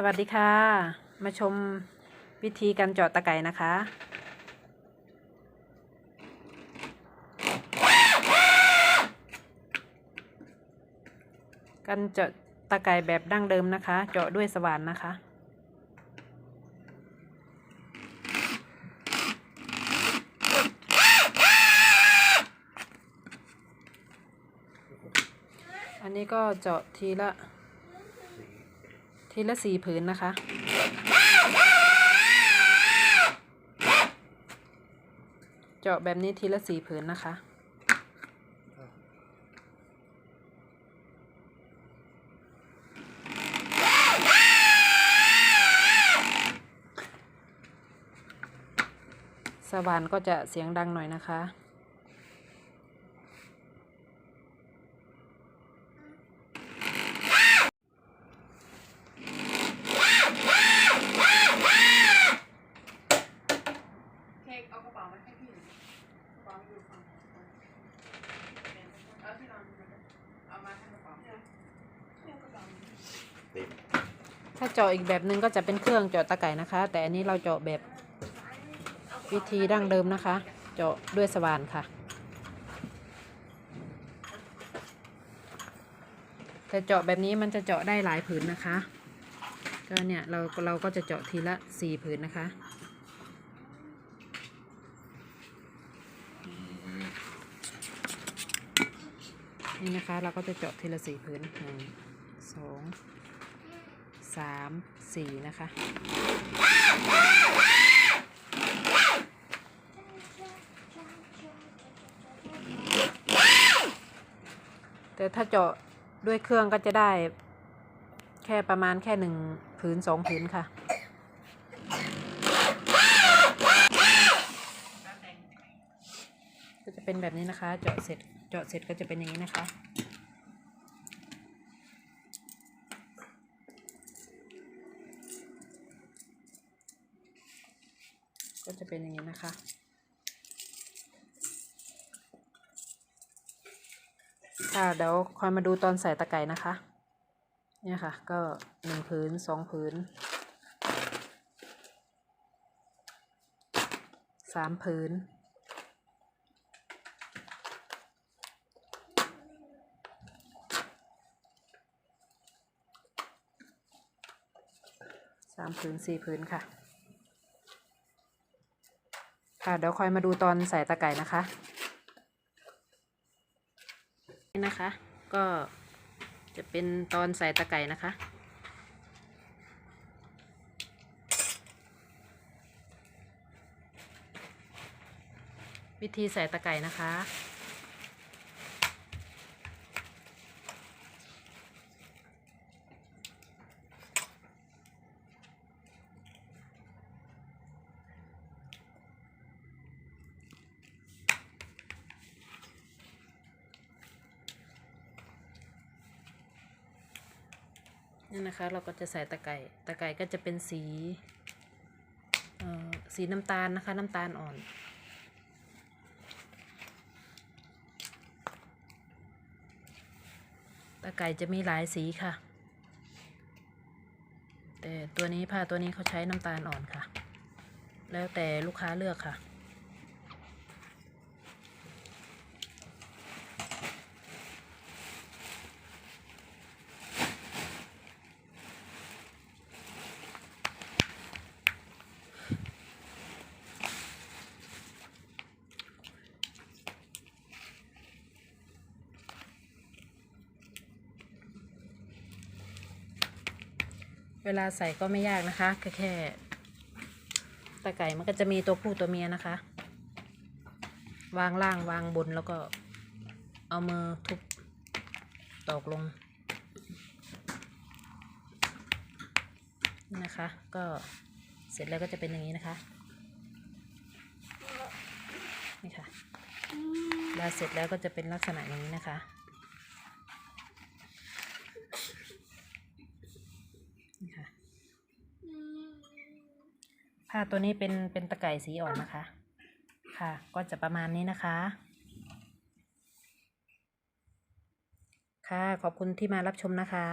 สวัสดีค่ะ มาชมวิธีการเจาะตะไคร่นะคะ การเจาะตะไคร่แบบดั้งเดิมนะคะ เจาะด้วยสว่านนะคะ อันนี้ก็เจาะทีละ ทีละสี่ผืนนะคะ เจาะแบบนี้ทีละสี่ผืนนะคะสว่านก็จะเสียงดังหน่อยนะคะ เค้กเอากระเป๋ามาให้พี่หน่อยกระเป๋าอยู่ฝั่งเอาที่นอนมาด้วยเอามาทั้งกระเป๋าเนี่ยเนี่ยกระเป๋า ถ้าเจาะอีกแบบนึงก็จะเป็นเครื่องเจาะตะไคร่นะคะ แต่อันนี้เราเจาะแบบวิธีดั้งเดิมนะคะ เจาะด้วยสว่านค่ะ แต่เจาะแบบนี้มันจะเจาะได้หลายผืนนะคะก็เนี่ยเราเราก็จะเจาะทีละสี่ผืนนะคะนี่นะคะเราก็จะเจาะทีละสี่ผืนหนึ่งสอง สามสี่นะคะ แต่ถ้าเจาะด้วยเครื่องก็จะได้แค่ประมาณแค่หนึ่งผืนสองผืนค่ะก็จะเป็นแบบนี้นะคะ เจาะเสร็จ เจาะเสร็จก็จะเป็นอย่างนี้นะคะ ก็จะเป็นอย่างนี้นะคะ ค่ะเดี๋ยวคอยมาดูตอนใส่ตะไคร่นะคะ เนี่ยค่ะ ก็หนึ่งผืนสองผืนสามผืนสามผืนสี่ผืนค่ะ ค่ะเดี๋ยวคอยมาดูตอนใส่ตะไคร่นะคะนี่นะคะ ก็จะเป็นตอนใส่ตะไคร่นะคะ วิธีใส่ตะไคร่นะคะ นี่นะคะ เราก็จะใส่ตะไคร่ตะไคร่ก็จะเป็นสีเอ่อสีน้ำตาลนะคะ น้ำตาลอ่อน ตะไคร่จะมีหลายสีค่ะ แต่ตัวนี้ผ้าตัวนี้เขาใช้น้ำตาลอ่อนค่ะ แล้วแต่ลูกค้าเลือกค่ะ เวลาใส่ก็ไม่ยากนะคะก็แค่ตะไก่มันก็จะมีตัวผู้ตัวเมียนะคะ วางล่างวางบนแล้วก็เอามือทุบตอกลงนี่นะคะ ก็เสร็จแล้วก็จะเป็นอย่างนี้นะคะนี่ค่ะเวลาเสร็จแล้วก็จะเป็นลักษณะอย่างนี้นะคะ นี่ค่ะ ผ้าตัวนี้เป็นเป็นตะไก่สีอ่อนนะคะ ค่ะ ก็จะประมาณนี้นะคะ ค่ะ ขอบคุณที่มารับชมนะคะ